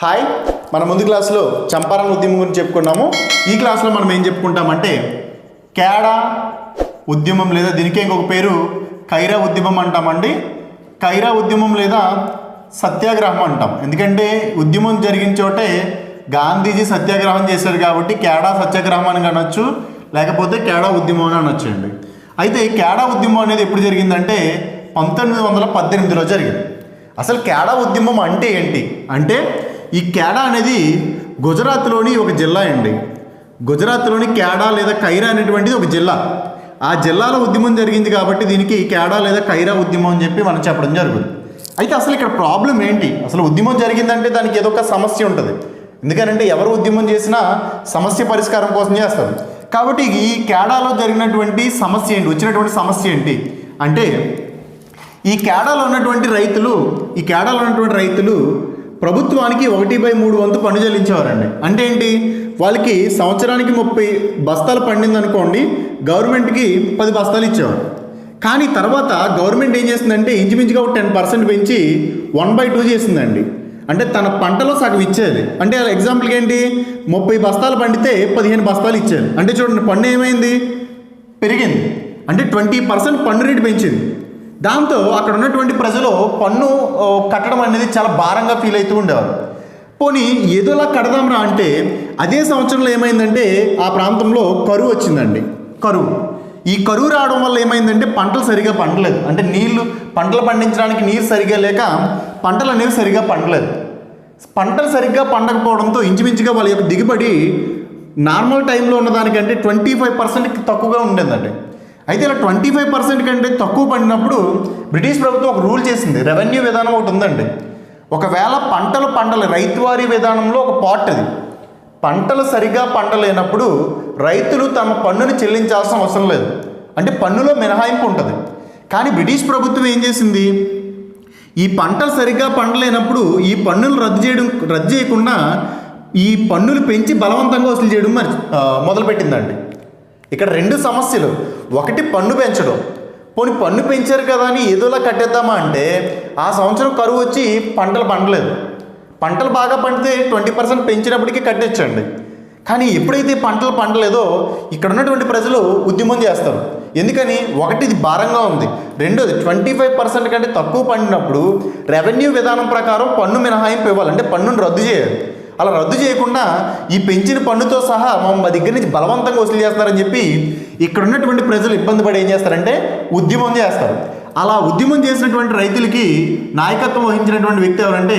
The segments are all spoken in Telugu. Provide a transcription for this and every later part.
హాయ్ మన ముందు క్లాస్లో చంపారణ ఉద్యమం గురించి చెప్పుకున్నాము. ఈ క్లాస్లో మనం ఏం చెప్పుకుంటామంటే కేడా ఉద్యమం లేదా దీనికే ఇంకొక పేరు కైరా ఉద్యమం అంటామండి. కైరా ఉద్యమం లేదా సత్యాగ్రహం అంటాం. ఎందుకంటే ఉద్యమం జరిగిన చోటే గాంధీజీ సత్యాగ్రహం చేశారు కాబట్టి కేడా సత్యాగ్రహం అని అనొచ్చు లేకపోతే కేడా ఉద్యమం అని అనొచ్చు అండి. అయితే కేడా ఉద్యమం అనేది ఎప్పుడు జరిగిందంటే పంతొమ్మిది వందల పద్దెనిమిదిలో జరిగింది. అసలు కేడా ఉద్యమం అంటే ఏంటి? అంటే ఈ కేడా అనేది గుజరాత్లోని ఒక జిల్లా అండి. గుజరాత్లోని కేడా లేదా కైరా అనేటువంటిది ఒక జిల్లా. ఆ జిల్లాలో ఉద్యమం జరిగింది కాబట్టి దీనికి కేడా లేదా కైరా ఉద్యమం అని చెప్పి మనం చెప్పడం జరుగుతుంది. అయితే అసలు ఇక్కడ ప్రాబ్లం ఏంటి? అసలు ఉద్యమం జరిగిందంటే దానికి ఏదో ఒక సమస్య ఉంటుంది. ఎందుకంటే ఎవరు ఉద్యమం చేసినా సమస్య పరిష్కారం కోసం చేస్తారు. కాబట్టి ఈ కేడాలో జరిగినటువంటి సమస్య ఏంటి? వచ్చినటువంటి సమస్య ఏంటి? అంటే ఈ కేడాలో ఉన్నటువంటి రైతులు ఈ కేడాలో ఉన్నటువంటి రైతులు ప్రభుత్వానికి ఒకటి బై మూడు వంతు పన్ను చెల్లించేవారండి. అంటే ఏంటి? వాళ్ళకి సంవత్సరానికి ముప్పై బస్తాలు పండిందనుకోండి గవర్నమెంట్కి పది బస్తాలు ఇచ్చేవారు. కానీ తర్వాత గవర్నమెంట్ ఏం చేసిందంటే ఇంచుమించుగా ఒక టెన్ పర్సెంట్ పెంచి వన్ బై టూ చేసిందండి అంటే తన పంటలో సగం ఇచ్చేది అంటే ఎగ్జాంపుల్కి ఏంటి? ముప్పై బస్తాలు పండితే పదిహేను బస్తాలు ఇచ్చేది అంటే చూడండి పన్ను ఏమైంది? పెరిగింది. అంటే ట్వంటీ పర్సెంట్ పన్ను రేటు పెంచింది. దాంతో అక్కడ ఉన్నటువంటి ప్రజలు పన్ను కట్టడం అనేది చాలా భారంగా ఫీల్ అవుతూ ఉండేవారు. పోనీ ఏదోలా కడదాంరా అంటే అదే సంవత్సరంలో ఏమైందంటే ఆ ప్రాంతంలో కరువు వచ్చిందండి. కరువు. ఈ కరువు రావడం వల్ల ఏమైందంటే పంటలు సరిగా పండలేదు. అంటే నీళ్ళు పంటలు పండించడానికి నీరు సరిగా లేక పంటలు అనేవి సరిగా పండలేదు. పంటలు సరిగ్గా పండకపోవడంతో ఇంచుమించుగా వాళ్ళ యొక్క దిగుబడి నార్మల్ టైంలో ఉన్నదానికంటే ట్వంటీ ఫైవ్ పర్సెంట్ తక్కువగా ఉండేదండి. అయితే ఇలా ట్వంటీ ఫైవ్ పర్సెంట్ కంటే తక్కువ పడినప్పుడు బ్రిటిష్ ప్రభుత్వం ఒక రూల్ చేసింది. రెవెన్యూ విధానం ఒకటి ఉందండి. ఒకవేళ పంటలు పండలే రైతువారీ విధానంలో ఒక పార్ట్ అది. పంటలు సరిగా పండలేనప్పుడు రైతులు తమ పన్నుని చెల్లించాల్సిన అవసరం లేదు. అంటే పన్నులో మినహాయింపు ఉంటుంది. కానీ బ్రిటిష్ ప్రభుత్వం ఏం చేసింది? ఈ పంటలు సరిగ్గా పండలేనప్పుడు ఈ పన్నులు రద్దు చేయడం రద్దు చేయకుండా ఈ పన్నులు పెంచి బలవంతంగా వసూలు చేయడం మరి మొదలుపెట్టిందండి. ఇక్కడ రెండు సమస్యలు. ఒకటి పన్ను పెంచడం. పోనీ పన్ను పెంచారు కదా అని ఏదోలా కట్టేద్దామా అంటే ఆ సంవత్సరం కరువు వచ్చి పంటలు పండలేదు. పంటలు బాగా పండితే ట్వంటీ పర్సెంట్ పెంచినప్పటికీ కట్టేచ్చండి. కానీ ఎప్పుడైతే పంటలు పండలేదో ఇక్కడ ఉన్నటువంటి ప్రజలు ఉద్యమం చేస్తారు. ఎందుకని? ఒకటి ఇది భారంగా ఉంది. రెండోది ట్వంటీ ఫైవ్ పర్సెంట్ కంటే తక్కువ పండినప్పుడు రెవెన్యూ విధానం ప్రకారం పన్ను మినహాయింపు ఇవ్వాలి. అంటే పన్నును రద్దు చేయాలి. అలా రద్దు చేయకుండా ఈ పెంచిన పన్నుతో సహా మా మా దగ్గర నుంచి బలవంతంగా వసూలు చేస్తారని చెప్పి ఇక్కడ ఉన్నటువంటి ప్రజలు ఇబ్బంది పడి ఏం చేస్తారంటే ఉద్యమం చేస్తారు. అలా ఉద్యమం చేసినటువంటి రైతులకి నాయకత్వం వహించినటువంటి వ్యక్తి ఎవరంటే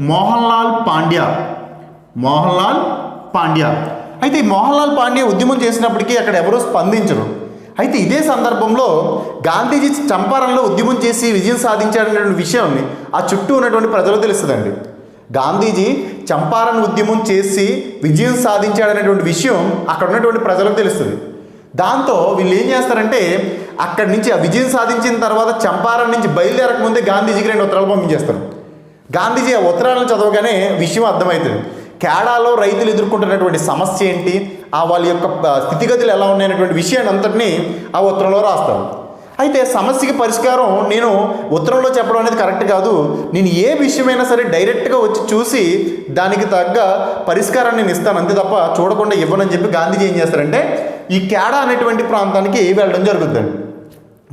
మోహన్ లాల్ పాండ్యా. మోహన్ లాల్ పాండ్యా. అయితే ఈ మోహన్ లాల్ పాండ్యా ఉద్యమం చేసినప్పటికీ అక్కడ ఎవరూ స్పందించరు. అయితే ఇదే సందర్భంలో గాంధీజీ చంపారంలో ఉద్యమం చేసి విజయం సాధించాడనేటువంటి విషయాన్ని ఆ చుట్టూ ఉన్నటువంటి ప్రజలు తెలుస్తుందండి. గాంధీజీ చంపారన్ ఉద్యమం చేసి విజయం సాధించాడనేటువంటి విషయం అక్కడ ఉన్నటువంటి ప్రజలకు తెలుస్తుంది. దాంతో వీళ్ళు ఏం చేస్తారంటే అక్కడి నుంచి ఆ విజయం సాధించిన తర్వాత చంపారన్ నుంచి బయలుదేరక ముందే గాంధీజీకి రెండు ఉత్తరాలు పంపించేస్తారు. గాంధీజీ ఆ ఉత్తరాలను చదవగానే విషయం అర్థమవుతుంది. కేడాలో రైతులు ఎదుర్కొంటున్నటువంటి సమస్య ఏంటి? ఆ వాళ్ళ యొక్క స్థితిగతులు ఎలా ఉన్నాయనేటువంటి విషయాన్ని అంతటినీ ఆ ఉత్తరంలో రాస్తారు. అయితే సమస్యకి పరిష్కారం నేను ఉత్తరంలో చెప్పడం అనేది కరెక్ట్ కాదు. నేను ఏ విషయమైనా సరే డైరెక్ట్గా వచ్చి చూసి దానికి తగ్గ పరిష్కారాన్ని నేను ఇస్తాను. అంతే తప్ప చూడకుండా ఇవ్వనని చెప్పి గాంధీజీ ఏం చేస్తారంటే ఈ కేడా అనేటువంటి ప్రాంతానికి వెళ్ళడం జరుగుతుందండి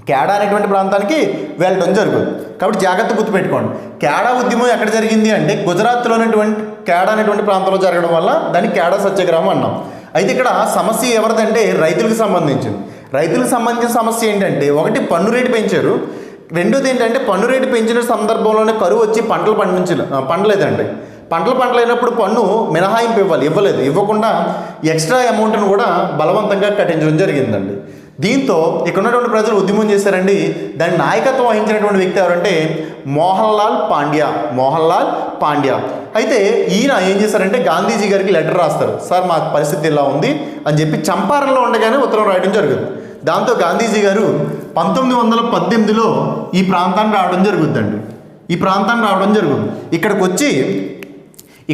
కేడా అనేటువంటి ప్రాంతానికి వెళ్ళడం జరుగుతుంది కాబట్టి జాగ్రత్త గుర్తుపెట్టుకోండి కేడా ఉద్యమం ఎక్కడ జరిగింది అంటే గుజరాత్లో ఉన్నటువంటి కేడా అనేటువంటి ప్రాంతంలో జరగడం వల్ల దాన్ని కేడా సత్యాగ్రహం అన్నాం. అయితే ఇక్కడ సమస్య ఎవరిదంటే రైతులకు సంబంధించింది. రైతులకు సంబంధించిన సమస్య ఏంటంటే ఒకటి పన్ను రేటు పెంచారు. రెండోది ఏంటంటే పన్ను రేటు పెంచిన సందర్భంలోనే కరువు వచ్చి పంటలు పండించలే పండలేదండి. పంటలు పంటలైనప్పుడు పన్ను మినహాయింపు ఇవ్వాలి ఇవ్వలేదు. ఇవ్వకుండా ఎక్స్ట్రా అమౌంట్ను కూడా బలవంతంగా కట్టించడం జరిగిందండి. దీంతో ఇక్కడ ఉన్నటువంటి ప్రజలు ఉద్యమం చేశారండి. దాని నాయకత్వం వహించినటువంటి వ్యక్తి ఎవరంటే మోహన్ లాల్ పాండ్యా మోహన్ లాల్ పాండ్యా. అయితే ఈయన ఏం చేశారంటే గాంధీజీ గారికి లెటర్ రాస్తారు. సార్ మా పరిస్థితి ఇలా ఉంది అని చెప్పి చంపారంలో ఉండగానే ఉత్తరం రాయడం జరుగుతుంది దాంతో గాంధీజీ గారు పంతొమ్మిది వందల పద్దెనిమిదిలో ఈ ప్రాంతాన్ని రావడం జరుగుద్దండి. ఈ ప్రాంతాన్ని రావడం జరుగుతుంది ఇక్కడికి వచ్చి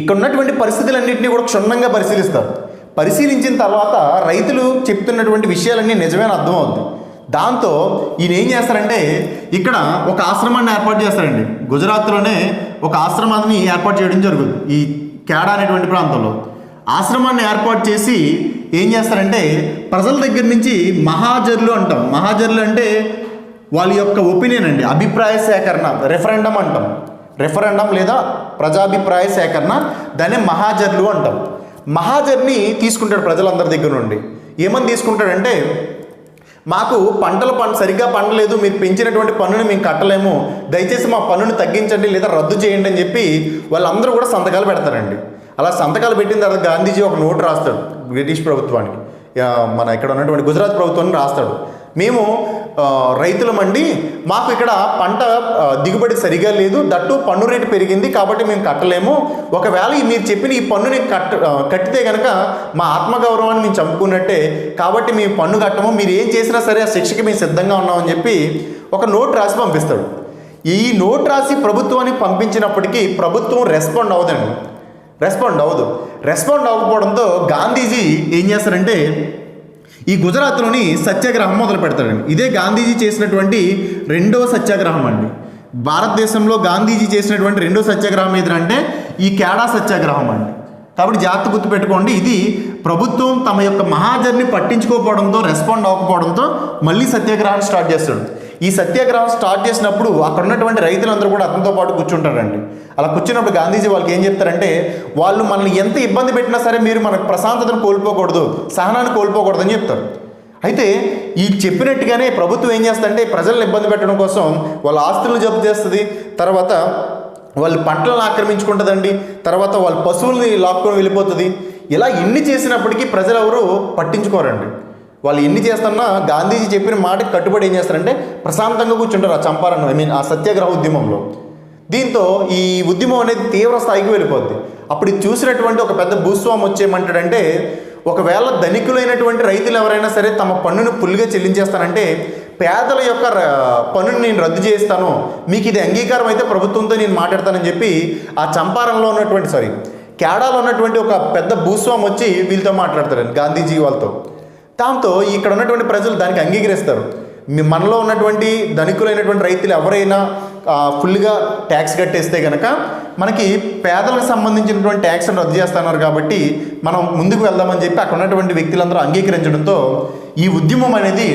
ఇక్కడ ఉన్నటువంటి పరిస్థితులన్నింటినీ కూడా క్షుణ్ణంగా పరిశీలిస్తారు. పరిశీలించిన తర్వాత రైతులు చెప్తున్నటువంటి విషయాలన్నీ నిజమైన అర్థమవుతుంది దాంతో ఈయన ఏం చేస్తారంటే ఇక్కడ ఒక ఆశ్రమాన్ని ఏర్పాటు చేస్తారండి. గుజరాత్లోనే ఒక ఆశ్రమాన్ని ఏర్పాటు చేయడం జరుగుతుంది ఈ కేడా అనేటువంటి ప్రాంతంలో. ఆశ్రమాన్ని ఏర్పాటు చేసి ఏం చేస్తారంటే ప్రజల దగ్గర నుంచి మహాజర్లు అంటాం. మహాజర్లు అంటే వాళ్ళ యొక్క ఒపీనియన్ అండి. అభిప్రాయ సేకరణ రెఫరెండం అంటాం. రెఫరెండం లేదా ప్రజాభిప్రాయ సేకరణ దాన్ని మహాజర్లు అంటాం. మహాజర్ని తీసుకుంటాడు ప్రజలందరి దగ్గర నుండి. ఏమని తీసుకుంటాడంటే మాకు పంటలు పంట సరిగ్గా పండలేదు మీరు పెంచినటువంటి పన్నుని మేము కట్టలేము దయచేసి మా పన్నుని తగ్గించండి లేదా రద్దు చేయండి అని చెప్పి వాళ్ళందరూ కూడా సంతకాలు పెడతారండి. అలా సంతకాలు పెట్టిన తర్వాత గాంధీజీ ఒక నోటు రాస్తాడు బ్రిటిష్ ప్రభుత్వానికి. మన ఇక్కడ ఉన్నటువంటి గుజరాత్ ప్రభుత్వాన్ని రాస్తాడు. మేము రైతులమండి మాకు ఇక్కడ పంట దిగుబడి సరిగా లేదు దట్టు పన్ను రేటు పెరిగింది కాబట్టి మేము కట్టలేము. ఒకవేళ మీరు చెప్పిన ఈ పన్నుని కట్ట కట్టితే కనుక మా ఆత్మగౌరవాన్ని మేము చంపుకున్నట్టే. కాబట్టి మేము పన్ను కట్టము. మీరు ఏం చేసినా సరే ఆ శిక్షకి మేము సిద్ధంగా ఉన్నామని చెప్పి ఒక నోట్ రాసి పంపిస్తాడు. ఈ నోట్ రాసి ప్రభుత్వానికి పంపించినప్పటికీ ప్రభుత్వం రెస్పాండ్ అవ్వదండి. రెస్పాండ్ అవ్వదు. రెస్పాండ్ అవ్వకపోవడంతో గాంధీజీ ఏం చేస్తారంటే ఈ గుజరాత్లోని సత్యాగ్రహం మొదలు పెడతాడండి ఇదే గాంధీజీ చేసినటువంటి రెండవ సత్యాగ్రహం అండి. భారతదేశంలో గాంధీజీ చేసినటువంటి రెండో సత్యాగ్రహం ఏదంటే ఈ కేడా సత్యాగ్రహం అండి. కాబట్టి జాగ్రత్త గుర్తుపెట్టుకోండి ఇది ప్రభుత్వం తమ యొక్క మహాజర్ని పట్టించుకోకపోవడంతో రెస్పాండ్ అవ్వకపోవడంతో మళ్ళీ సత్యాగ్రహాన్ని స్టార్ట్ చేస్తాడు. ఈ సత్యాగ్రహం స్టార్ట్ చేసినప్పుడు అక్కడ ఉన్నటువంటి రైతులందరూ కూడా అతనితో పాటు కూర్చుంటారండి. అలా కూర్చున్నప్పుడు గాంధీజీ వాళ్ళకి ఏం చెప్తారంటే వాళ్ళు మనల్ని ఎంత ఇబ్బంది పెట్టినా సరే మీరు మనకు ప్రశాంతతను కోల్పోకూడదు సహనాన్ని కోల్పోకూడదు అని చెప్తారు. అయితే ఈ చెప్పినట్టుగానే ప్రభుత్వం ఏం చేస్తుందంటే ప్రజలను ఇబ్బంది పెట్టడం కోసం వాళ్ళ ఆస్తులను జప్తు చేస్తుంది. తర్వాత వాళ్ళు పంటలను ఆక్రమించుకుంటుందండి. తర్వాత వాళ్ళ పశువుల్ని లాక్కొని వెళ్ళిపోతుంది. ఇలా ఎన్ని చేసినప్పటికీ ప్రజలు ఎవరు పట్టించుకోరండి. వాళ్ళు ఎన్ని చేస్తున్నా గాంధీజీ చెప్పిన మాటకి కట్టుబడి ఏం చేస్తారంటే ప్రశాంతంగా కూర్చుంటారు ఆ చంపారన్ ఐ మీన్ ఆ సత్యాగ్రహ ఉద్యమంలో. దీంతో ఈ ఉద్యమం అనేది తీవ్ర స్థాయికి వెళ్ళిపోద్ది. అప్పుడు చూసినటువంటి ఒక పెద్ద భూస్వామి వచ్చేయమంటాడంటే ఒకవేళ ధనికులైనటువంటి రైతులు ఎవరైనా సరే తమ పన్నును ఫుల్గా చెల్లించేస్తానంటే పేదల యొక్క ర- పన్నుని నేను రద్దు చేస్తాను మీకు ఇది అంగీకారం అయితే ప్రభుత్వంతో నేను మాట్లాడతానని చెప్పి ఆ చంపారంలో ఉన్నటువంటి సారీ కేడాలో ఉన్నటువంటి ఒక పెద్ద భూస్వామి వచ్చి వీళ్ళతో మాట్లాడతాడు గాంధీజీ వాళ్ళతో. దాంతో ఇక్కడ ఉన్నటువంటి ప్రజలు దానికి అంగీకరిస్తారు. మనలో ఉన్నటువంటి ధనికులైనటువంటి రైతులు ఎవరైనా ఫుల్గా ట్యాక్స్ కట్టేస్తే కనుక మనకి పేదలకు సంబంధించినటువంటి ట్యాక్స్ రద్దు చేస్తున్నారు కాబట్టి మనం ముందుకు వెళ్దామని చెప్పి అక్కడ ఉన్నటువంటి వ్యక్తులందరూ అంగీకరించడంతో ఈ ఉద్యమం అనేది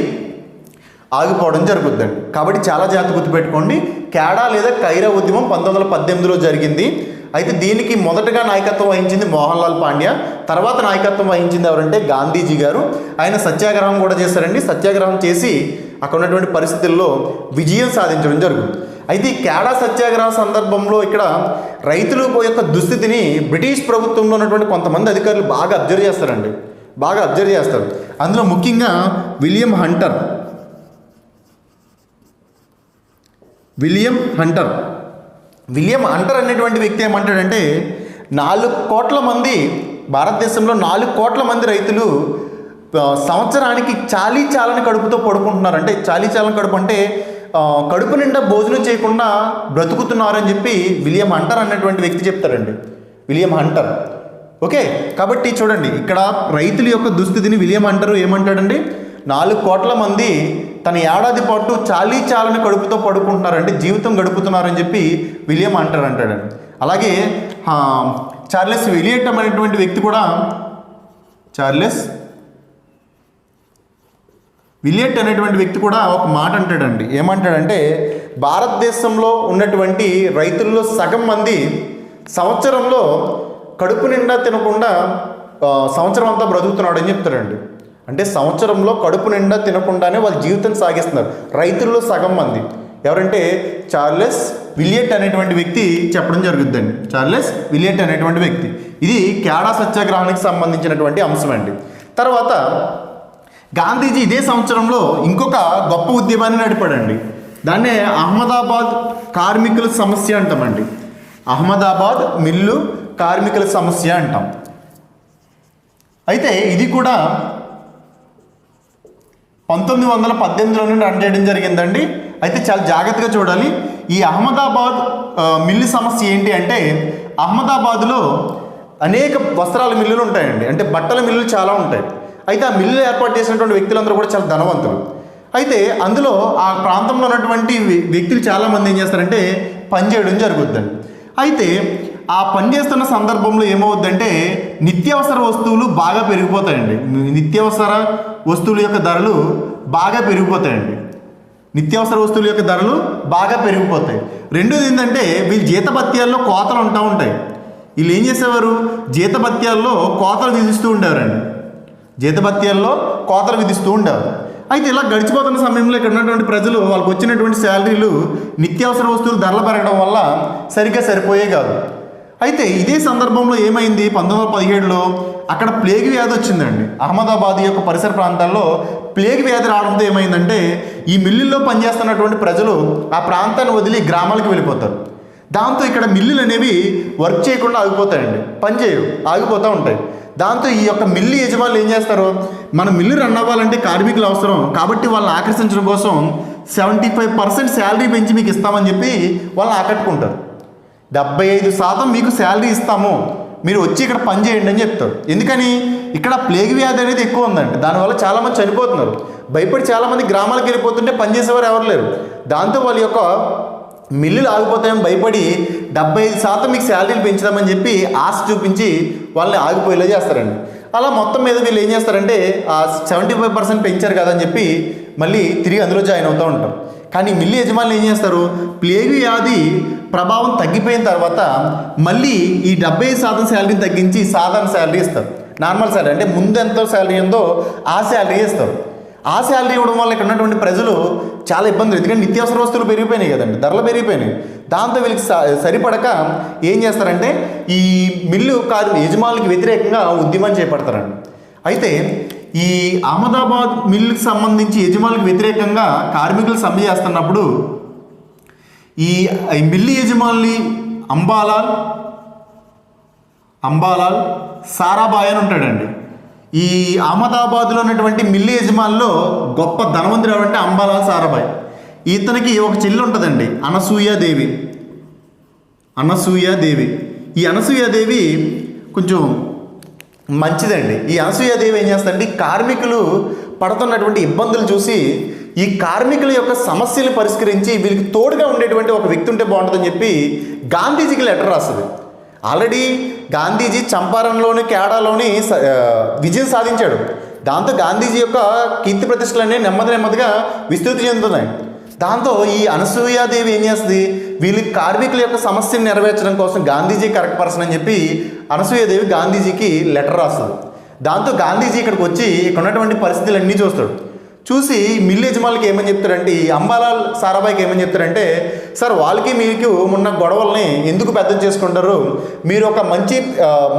ఆగిపోవడం జరుగుద్దండి. కాబట్టి చాలా జాగ్రత్త గుర్తుపెట్టుకోండి. కేడా లేదా కైరా ఉద్యమం పంతొమ్మిది వందల పద్దెనిమిదిలో జరిగింది. అయితే దీనికి మొదటగా నాయకత్వం వహించింది మోహన్ లాల్ పాండ్య తర్వాత నాయకత్వం వహించింది ఎవరంటే గాంధీజీ గారు. ఆయన సత్యాగ్రహం కూడా చేశారండి. సత్యాగ్రహం చేసి అక్కడ ఉన్నటువంటి పరిస్థితుల్లో విజయం సాధించడం జరుగుతుంది. అయితే ఈ కేడా సత్యాగ్రహ సందర్భంలో ఇక్కడ రైతుల యొక్క దుస్థితిని బ్రిటిష్ ప్రభుత్వంలో ఉన్నటువంటి కొంతమంది అధికారులు బాగా అబ్జర్వ్ చేస్తారండి. బాగా అబ్జర్వ్ చేస్తారు. అందులో ముఖ్యంగా William Hunter. William Hunter. William Hunter అనేటువంటి వ్యక్తి ఏమంటాడంటే నాలుగు కోట్ల మంది భారతదేశంలో నాలుగు కోట్ల మంది రైతులు సంవత్సరానికి చాలీ చాలని కడుపుతో పడుకుంటున్నారు. అంటే చాలీ చాలని కడుపు అంటే కడుపు నిండా భోజనం చేయకుండా బ్రతుకుతున్నారని చెప్పి విలియం హంటర్ అనేటువంటి వ్యక్తి చెప్తారండి విలియం హంటర్ ఓకే కాబట్టి చూడండి ఇక్కడ రైతుల యొక్క దుస్థితిని విలియం అంటారు ఏమంటాడండి? నాలుగు కోట్ల మంది తన ఏడాది పాటు చాలీ చాలని కడుపుతో పడుకుంటున్నారంటే జీవితం గడుపుతున్నారని చెప్పి విలియం అంటారు అంటాడండి అలాగే చార్లెస్ విలియటం అనేటువంటి వ్యక్తి కూడా చార్లెస్ విలియట్ అనేటువంటి వ్యక్తి కూడా ఒక మాట అంటాడండి. ఏమంటాడంటే భారతదేశంలో ఉన్నటువంటి రైతుల్లో సగం మంది సంవత్సరంలో కడుపు నిండా తినకుండా సంవత్సరం అంతా బ్రతుకుతున్నాడని చెప్తాడండి. అంటే సంవత్సరంలో కడుపు నిండా తినకుండానే వాళ్ళ జీవితం సాగిస్తున్నారు. రైతుల్లో సగం మంది. ఎవరంటే చార్లెస్ విలియట్ అనేటువంటి వ్యక్తి చెప్పడం జరుగుద్దండి. చార్లెస్ విలియట్ అనేటువంటి వ్యక్తి. ఇది కేడా సత్యాగ్రహానికి సంబంధించినటువంటి అంశం అండి. తర్వాత గాంధీజీ ఇదే సంవత్సరంలో ఇంకొక గొప్ప ఉద్యమాన్ని నడిపాడండి. దాన్నే అహ్మదాబాద్ కార్మికుల సమస్య అంటామండి. అహ్మదాబాద్ మిల్లు కార్మికుల సమస్య అంటాం. అయితే ఇది కూడా పంతొమ్మిది వందల పద్దెనిమిదిలో నుండి రన్ చేయడం జరిగిందండి. అయితే చాలా జాగ్రత్తగా చూడాలి. ఈ అహ్మదాబాద్ మిల్లు సమస్య ఏంటి అంటే అహ్మదాబాద్లో అనేక వస్త్రాల మిల్లులు ఉంటాయండి. అంటే బట్టల మిల్లులు చాలా ఉంటాయి. అయితే ఆ మిల్లు ఏర్పాటు చేసినటువంటి వ్యక్తులందరూ కూడా చాలా ధనవంతులు. అయితే అందులో ఆ ప్రాంతంలో ఉన్నటువంటి వ్యక్తులు చాలామంది ఏం చేస్తారంటే పనిచేయడం జరుగుద్దండి. అయితే ఆ పని చేస్తున్న సందర్భంలో ఏమవుద్దంటే నిత్యావసర వస్తువులు బాగా పెరిగిపోతాయండి. నిత్యావసర వస్తువుల యొక్క ధరలు బాగా పెరిగిపోతాయండి. నిత్యావసర వస్తువుల యొక్క ధరలు బాగా పెరిగిపోతాయి. రెండోది ఏంటంటే వీళ్ళు జీతభత్యాల్లో కోతలు ఉంటా ఉంటాయి. వీళ్ళు ఏం చేసేవారు? జీతభత్యాల్లో కోతలు విధిస్తూ ఉండేవారండి. జీతభత్యాల్లో కోతలు విధిస్తూ ఉండేవారు. అయితే ఇలా గడిచిపోతున్న సమయంలో ఇక్కడ ఉన్నటువంటి ప్రజలు వాళ్ళకి వచ్చినటువంటి శాలరీలు నిత్యావసర వస్తువులు ధరలు పెరగడం వల్ల సరిగ్గా సరిపోయే కాదు. అయితే ఇదే సందర్భంలో ఏమైంది? పంతొమ్మిది వందల పదిహేడులో అక్కడ ప్లేగ్ వ్యాధి వచ్చిందండి. అహ్మదాబాద్ యొక్క పరిసర ప్రాంతాల్లో ప్లేగ్ వ్యాధి రావడంతో ఏమైందంటే ఈ మిల్లుల్లో పనిచేస్తున్నటువంటి ప్రజలు ఆ ప్రాంతాన్ని వదిలి గ్రామాలకు వెళ్ళిపోతారు. దాంతో ఇక్కడ మిల్లులు అనేవి వర్క్ చేయకుండా ఆగిపోతాయండి. పని చేయవు ఆగిపోతూ ఉంటాయి. దాంతో ఈ యొక్క మిల్లు యజమానులు ఏం చేస్తారు? మన మిల్లు రన్ అవ్వాలంటే కార్మికులు అవసరం. కాబట్టి వాళ్ళని ఆకర్షించడం కోసం సెవెంటీ ఫైవ్ పర్సెంట్ శాలరీ పెంచి మీకు ఇస్తామని చెప్పి వాళ్ళని ఆకట్టుకుంటారు. డెబ్బై ఐదు శాతం మీకు శాలరీ ఇస్తాము. మీరు వచ్చి ఇక్కడ పని చేయండి అని చెప్తారు ఎందుకని? ఇక్కడ ప్లేగ్ వ్యాధి అనేది ఎక్కువ ఉందండి దానివల్ల చాలామంది చనిపోతున్నారు. భయపడి చాలామంది గ్రామాలకు వెళ్ళిపోతుంటే పనిచేసేవారు ఎవరు లేరు. దాంతో వాళ్ళ యొక్క మిల్లులు ఆగిపోతాయని భయపడి డెబ్బై ఐదు శాతం మీకు శాలరీలు పెంచుదామని చెప్పి ఆశ చూపించి వాళ్ళని ఆగిపోయేలా చేస్తారండి. అలా మొత్తం మీద వీళ్ళు ఏం చేస్తారంటే ఆ సెవెంటీ ఫైవ్ పర్సెంట్ పెంచారు కదా అని చెప్పి మళ్ళీ తిరిగి అందులో జాయిన్ అవుతూ ఉంటారు. కానీ మిల్లు యజమానులు ఏం చేస్తారు? ప్లేగు వ్యాధి ప్రభావం తగ్గిపోయిన తర్వాత మళ్ళీ ఈ డెబ్బై శాతం శాలరీని తగ్గించి సాధారణ శాలరీ ఇస్తారు. నార్మల్ శాలరీ అంటే ముందు ఎంత శాలరీ ఉందో ఆ శాలరీ ఇస్తారు. ఆ శాలరీ ఇవ్వడం వల్ల ఇక్కడ ఉన్నటువంటి ప్రజలు చాలా ఇబ్బందులు. ఎందుకంటే నిత్యావసర వస్తువులు పెరిగిపోయినాయి కదండి ధరలు పెరిగిపోయినాయి. దాంతో వీళ్ళకి సరిపడక ఏం చేస్తారంటే ఈ మిల్లు కారు యజమానులకి వ్యతిరేకంగా ఉద్యమం చేపడతారండి. అయితే ఈ అహ్మదాబాద్ మిల్లుకి సంబంధించి యజమానులకు వ్యతిరేకంగా కార్మికులు సమ్మె చేస్తున్నప్పుడు ఈ ఈ మిల్లు అంబాలాల్ అంబాలాల్ సారాబాయ్ అని ఉంటాడండి. ఈ అహ్మదాబాద్లో ఉన్నటువంటి మిల్లి యజమానిలో గొప్ప ధనవంతుడు ఎవరంటే అంబాలాల్ సారాబాయ్ ఇతనికి ఒక చెల్లి ఉంటుందండి అనసూయాదేవి అనసూయాదేవి ఈ అనసూయాదేవి కొంచెం మంచిదండి. ఈ అనసూయాదేవి ఏం చేస్తుందంటే కార్మికులు పడుతున్నటువంటి ఇబ్బందులు చూసి ఈ కార్మికుల యొక్క సమస్యలు పరిష్కరించి వీళ్ళకి తోడుగా ఉండేటువంటి ఒక వ్యక్తి ఉంటే బాగుంటుందని చెప్పి గాంధీజీకి లెటర్ రాస్తుంది. ఆల్రెడీ గాంధీజీ చంపారణలోని కేడాలోని విజయం సాధించాడు. దాంతో గాంధీజీ యొక్క కీర్తి ప్రతిష్టలన్నీ నెమ్మది నెమ్మదిగా విస్తృతి చెందుతున్నాయి. దాంతో ఈ అనసూయాదేవి ఏం చేస్తుంది? వీళ్ళ కార్మికుల యొక్క సమస్యను నెరవేర్చడం కోసం గాంధీజీ కరెక్ట్ పర్సన్ అని చెప్పి అనసూయాదేవి గాంధీజీకి లెటర్ రాస్తుంది. దాంతో గాంధీజీ ఇక్కడికి వచ్చి ఇక్కడ ఉన్నటువంటి పరిస్థితులన్నీ చూస్తాడు. చూసి మిల్ యజమానులకి ఏమని చెప్తారంటే ఈ అంబాలాల్ సారాబాయికి ఏమని చెప్తారంటే సార్ వాళ్ళకి మీకు ఉన్న గొడవల్ని ఎందుకు పెద్ద చేసుకుంటారు? మీరు ఒక మంచి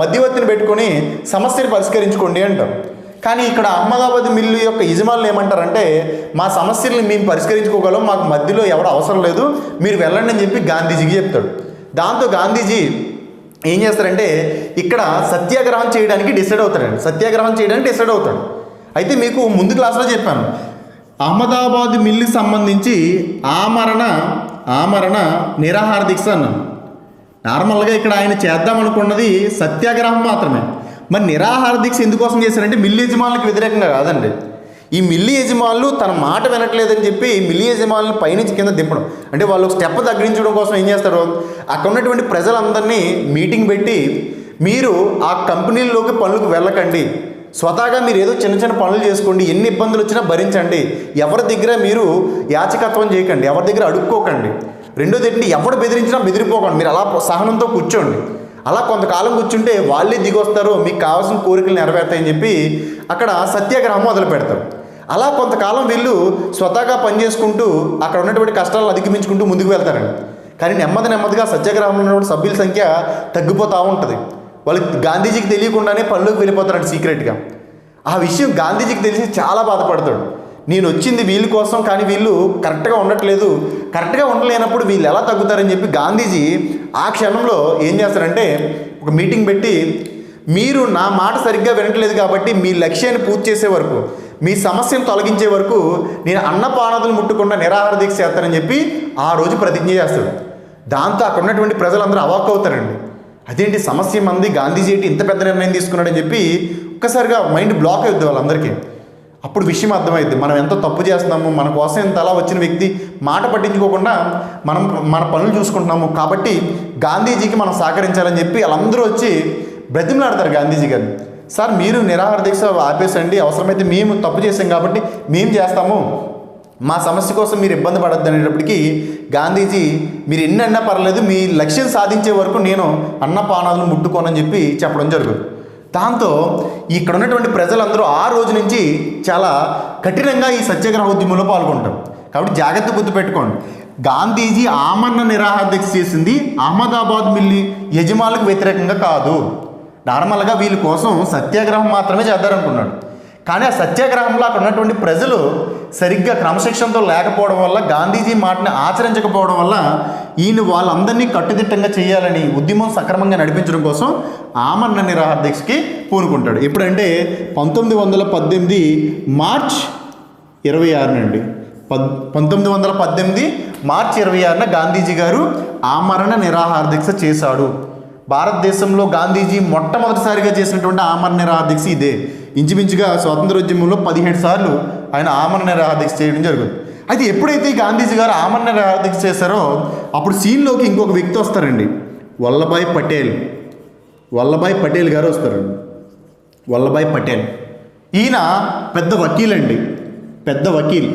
మధ్యవర్తిని పెట్టుకొని సమస్యని పరిష్కరించుకోండి అంటారు కానీ ఇక్కడ అహ్మదాబాద్ మిల్లు యొక్క యజమానులు ఏమంటారంటే మా సమస్యల్ని మేము పరిష్కరించుకోగలం మాకు మధ్యలో ఎవరు అవసరం లేదు మీరు వెళ్ళండి అని చెప్పి గాంధీజీకి చెప్తాడు. దాంతో గాంధీజీ ఏం చేస్తారంటే ఇక్కడ సత్యాగ్రహం చేయడానికి డిసైడ్ అవుతాడండి. సత్యాగ్రహం చేయడానికి డిసైడ్ అవుతాడు. అయితే మీకు ముందు క్లాస్లో చెప్పాను. అహ్మదాబాద్ మిల్లుకి సంబంధించి ఆమరణ ఆమరణ నిరాహార దీక్ష అన్నాను. నార్మల్గా ఇక్కడ ఆయన చేద్దాం అనుకున్నది సత్యాగ్రహం మాత్రమే. మరి నిరాహార దీక్ష ఎందుకోసం చేశారంటే మిల్లు యజమానులకు వ్యతిరేకంగా కాదండి. ఈ మిల్లి యజమానులు తన మాట వినట్లేదని చెప్పి మిల్లి యజమానులను పైనుంచి కింద దింపడం. అంటే వాళ్ళు స్టెప్ తగ్గించడం కోసం ఏం చేస్తారు? అక్కడ ఉన్నటువంటి ప్రజలందరినీ మీటింగ్ పెట్టి మీరు ఆ కంపెనీల్లోకి పనులకు వెళ్ళకండి. స్వతహాగా మీరు ఏదో చిన్న చిన్న పనులు చేసుకోండి ఎన్ని ఇబ్బందులు వచ్చినా భరించండి. ఎవరి దగ్గర మీరు యాచకత్వం చేయకండి ఎవరి దగ్గర అడుక్కోకండి. రెండోది ఏంటి ఎవడు బెదిరించినా బెదిరిపోకండి. మీరు అలా సహనంతో కూర్చోండి. అలా కొంతకాలం కూర్చుంటే వాళ్ళే దిగొస్తారు మీకు కావాల్సిన కోరికలు నెరవేరుతాయని చెప్పి అక్కడ సత్యాగ్రహం మొదలు పెడతారు. అలా కొంతకాలం వీళ్ళు స్వతహాగా పనిచేసుకుంటూ అక్కడ ఉన్నటువంటి కష్టాలను అధిగమించుకుంటూ ముందుకు వెళ్తారండి. కానీ నెమ్మది నెమ్మదిగా సత్యాగ్రహంలో ఉన్నటువంటి సభ్యుల సంఖ్య తగ్గిపోతూ ఉంటుంది. వాళ్ళకి గాంధీజీకి తెలియకుండానే పనులకు వెళ్ళిపోతారండి సీక్రెట్గా. ఆ విషయం గాంధీజీకి తెలిసి చాలా బాధపడతాడు. నేను వచ్చింది వీళ్ళ కోసం కానీ వీళ్ళు కరెక్ట్గా ఉండట్లేదు. కరెక్ట్గా ఉండలేనప్పుడు వీళ్ళు ఎలా తగ్గుతారని చెప్పి గాంధీజీ ఆ క్షణంలో ఏం చేస్తారంటే ఒక మీటింగ్ పెట్టి మీరు నా మాట సరిగ్గా వినట్లేదు కాబట్టి మీ లక్ష్యాన్ని పూర్తి చేసే వరకు మీ సమస్యను తొలగించే వరకు నేను అన్నపానాదులు ముట్టకుండా నిరాహార దీక్ష చేస్తానని చెప్పి ఆ రోజు ప్రతిజ్ఞ చేస్తాడు. దాంతో అక్కడ ఉన్నటువంటి ప్రజలందరూ అవాక్ అవుతారండి. అదేంటి సమస్య మంది గాంధీజీ ఏంటి ఇంత పెద్ద నిర్ణయం తీసుకున్నాడని చెప్పి ఒక్కసారిగా మైండ్ బ్లాక్ అవుద్ది వాళ్ళందరికీ. అప్పుడు విషయం అర్థమైంది మనం ఎంత తప్పు చేస్తున్నాము మన కోసం ఎంత అలా వచ్చిన వ్యక్తి మాట పట్టించుకోకుండా మనం మన పనులు చూసుకుంటున్నాము కాబట్టి గాంధీజీకి మనం సహకరించాలని చెప్పి వాళ్ళందరూ వచ్చి బ్రతిమలాడతారు గాంధీజీ గారిని సార్ మీరు నిరాహార దీక్ష ఆపేసండి అవసరమైతే మేము తప్పు చేసాం కాబట్టి మేము చేస్తాము. మా సమస్య కోసం మీరు ఇబ్బంది పడద్దు అనేటప్పటికీ గాంధీజీ మీరు ఎన్ని అన్నా పర్లేదు మీ లక్ష్యం సాధించే వరకు నేను అన్నపానాలను ముట్టుకోనని చెప్పి చెప్పడం జరుగుతుంది. దాంతో ఇక్కడ ఉన్నటువంటి ప్రజలందరూ ఆ రోజు నుంచి చాలా కఠినంగా ఈ సత్యాగ్రహ ఉద్యమంలో పాల్గొంటారు. కాబట్టి జాగ్రత్త గుర్తుపెట్టుకోండి గాంధీజీ ఆమరణ నిరాహార దీక్ష చేసింది అహ్మదాబాద్ మిల్లి యజమానులకు వ్యతిరేకంగా కాదు. నార్మల్గా వీళ్ళ కోసం సత్యాగ్రహం మాత్రమే చేద్దారనుకున్నాడు. కానీ ఆ సత్యాగ్రహంలో అక్కడ ఉన్నటువంటి ప్రజలు సరిగ్గా క్రమశిక్షణతో లేకపోవడం వల్ల గాంధీజీ మాటని ఆచరించకపోవడం వల్ల ఈయన వాళ్ళందరినీ కట్టుదిట్టంగా చేయాలని ఉద్యమం సక్రమంగా నడిపించడం కోసం ఆమరణ నిరాహార దీక్షకి పూనుకుంటాడు. ఎప్పుడంటే పంతొమ్మిది వందల పద్దెనిమిది మార్చ్ ఇరవై ఆరు నుండి పద్ పంతొమ్మిది వందల పద్దెనిమిది మార్చి ఇరవై ఆరున గాంధీజీ గారు ఆమరణ నిరాహార దీక్ష చేశాడు. భారతదేశంలో గాంధీజీ మొట్టమొదటిసారిగా చేసినటువంటి ఆమరణ నిరాహార ఇదే. ఇంచుమించుగా స్వాతంత్రోద్యమంలో పదిహేడు సార్లు ఆయన ఆమరణ నిరాహార చేయడం జరుగుతుంది. అయితే ఎప్పుడైతే గాంధీజీ గారు ఆమరణ నిరాహార చేశారో అప్పుడు సీన్లోకి ఇంకొక వ్యక్తి వస్తారండి. వల్లభాయ్ పటేల్. వల్లభాయ్ పటేల్ గారు వస్తారండి వల్లభాయ్ పటేల్. ఈయన పెద్ద వకీల్ అండి పెద్ద వకీల్.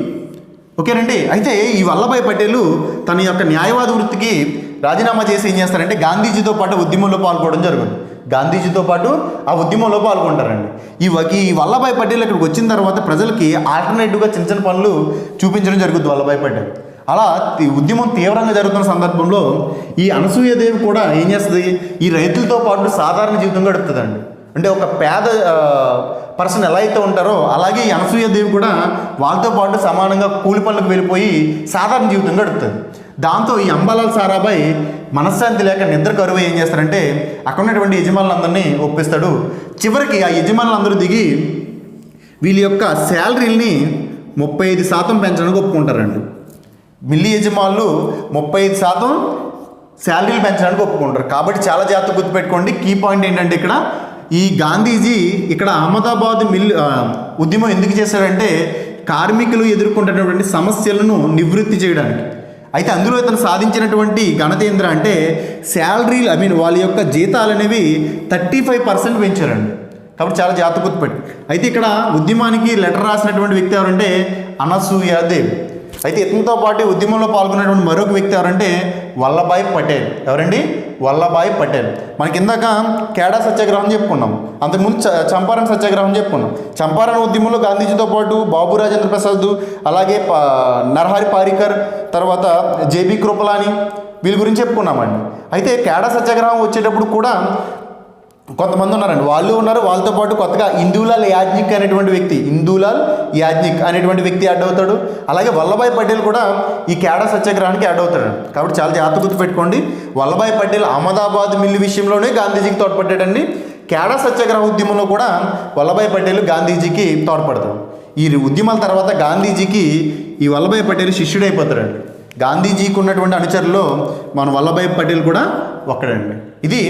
ఓకేనండి? అయితే ఈ వల్లభాయ్ పటేల్ తన యొక్క న్యాయవాద వృత్తికి రాజీనామా చేసి ఏం చేస్తారంటే గాంధీజీతో పాటు ఉద్యమంలో పాల్గొనడం జరుగుతుంది. గాంధీజీతో పాటు ఆ ఉద్యమంలో పాల్గొంటారండి. ఈ ఈ వల్లభాయ్ పటేల్ ఇక్కడికి వచ్చిన తర్వాత ప్రజలకి ఆల్టర్నేటివ్గా చిన్న చిన్న పనులు చూపించడం జరుగుతుంది వల్లభాయ్ పటేల్. అలా ఉద్యమం తీవ్రంగా జరుగుతున్న సందర్భంలో ఈ అనసూయదేవి కూడా ఏం చేస్తుంది? ఈ రైతులతో పాటు సాధారణ జీవితం గడుపుతుందండి. అంటే ఒక పేద పర్సన్ ఎలా అయితే ఉంటారో అలాగే ఈ అనసూయదేవి కూడా వాళ్ళతో పాటు సమానంగా కూలి పనులకు వెళ్ళిపోయి సాధారణ జీవితం గడుపుతుంది. దాంతో ఈ అంబాలాల్ సారాబాయ్ మనశ్శాంతి లేక నిద్ర కరువు ఏం చేస్తారంటే అక్కడ ఉన్నటువంటి యజమానులందరినీ ఒప్పిస్తాడు. చివరికి ఆ యజమానులందరూ దిగి వీళ్ళ యొక్క శాలరీల్ని ముప్పై ఐదు శాతం పెంచడానికి ఒప్పుకుంటారండి. మిల్లి యజమానులు ముప్పై ఐదు శాతం శాలరీలు పెంచడానికి ఒప్పుకుంటారు. కాబట్టి చాలా జాగ్రత్త గుర్తుపెట్టుకోండి. కీ పాయింట్ ఏంటంటే ఇక్కడ ఈ గాంధీజీ ఇక్కడ అహ్మదాబాద్ మిల్ ఉద్యమం ఎందుకు చేశాడంటే కార్మికులు ఎదుర్కొంటున్నటువంటి సమస్యలను నివృత్తి చేయడానికి. అయితే అందులో ఇతను సాధించినటువంటి ఘనత ఏంద్ర అంటే శాలరీలు ఐ మీన్ వాళ్ళ యొక్క జీతాలు అనేవి థర్టీ ఫైవ్ పర్సెంట్ పెంచారండి. కాబట్టి చాలా జాగ్రత్త అయితే ఇక్కడ ఉద్యమానికి లెటర్ రాసినటువంటి వ్యక్తి ఎవరంటే అనసూయాదేవి. అయితే ఇతనితో పాటు ఉద్యమంలో పాల్గొన్నటువంటి మరొక వ్యక్తి ఎవరంటే వల్లభాయ్ పటేల్. ఎవరండి? వల్లభాయ్ పటేల్. మనకి ఇందాక కేడా సత్యాగ్రహం చెప్పుకున్నాం. అంతకుముందు చ- చంపారణ్ సత్యాగ్రహం చెప్పుకున్నాం. చంపారణ్ ఉద్యమంలో గాంధీజీతో పాటు బాబు రాజేంద్ర ప్రసాద్ అలాగే నరహరి పారికర్ తర్వాత జేబీ కృపలాని వీళ్ళ గురించి చెప్పుకున్నామండి. అయితే కేడా సత్యాగ్రహం వచ్చేటప్పుడు కూడా కొంతమంది ఉన్నారండి. వాళ్ళు ఉన్నారు వాళ్ళతో పాటు కొత్తగా ఇందూలాల్ యాజ్నిక్ అనేటువంటి వ్యక్తి ఇందూలాల్ యాజ్నిక్ అనేటువంటి వ్యక్తి యాడ్ అవుతాడు. అలాగే వల్లభాయ్ పటేల్ కూడా ఈ కేడా సత్యాగ్రహానికి యాడ్ అవుతాడు. కాబట్టి చాలా జాగ్రత్త గుర్తుపెట్టుకోండి వల్లభాయ్ పటేల్ అహ్మదాబాద్ మిల్లు విషయంలోనే గాంధీజీకి తోడ్పడ్డాడండి. కేడా సత్యాగ్రహ ఉద్యమంలో కూడా వల్లభాయ్ పటేల్ గాంధీజీకి తోడ్పడతాడు. ఈ ఉద్యమాల తర్వాత గాంధీజీకి ఈ వల్లభాయ్ పటేల్ శిష్యుడైపోతాడండి. గాంధీజీకి ఉన్నటువంటి అనుచరుల్లో మన వల్లభాయ్ పటేల్ కూడా ఒక్కడండి. ఇది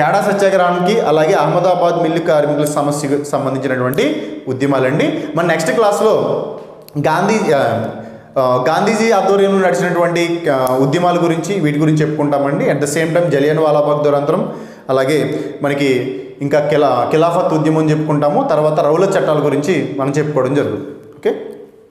కేడా సత్యాగ్రహానికి అలాగే అహ్మదాబాద్ మిల్లు కార్మికుల సమస్యకు సంబంధించినటువంటి ఉద్యమాలండి. మన నెక్స్ట్ క్లాస్లో గాంధీ గాంధీజీ ఆధ్వర్యంలో నడిచినటువంటి ఉద్యమాల గురించి వీటి గురించి చెప్పుకుంటామండి. At the same time Jallian Wala Bagh దురంతరం అలాగే మనకి ఇంకా కిలా ఖిలాఫత్ ఉద్యమం చెప్పుకుంటాము. తర్వాత రౌల చట్టాల గురించి మనం చెప్పుకోవడం జరుగుతుంది. ఓకే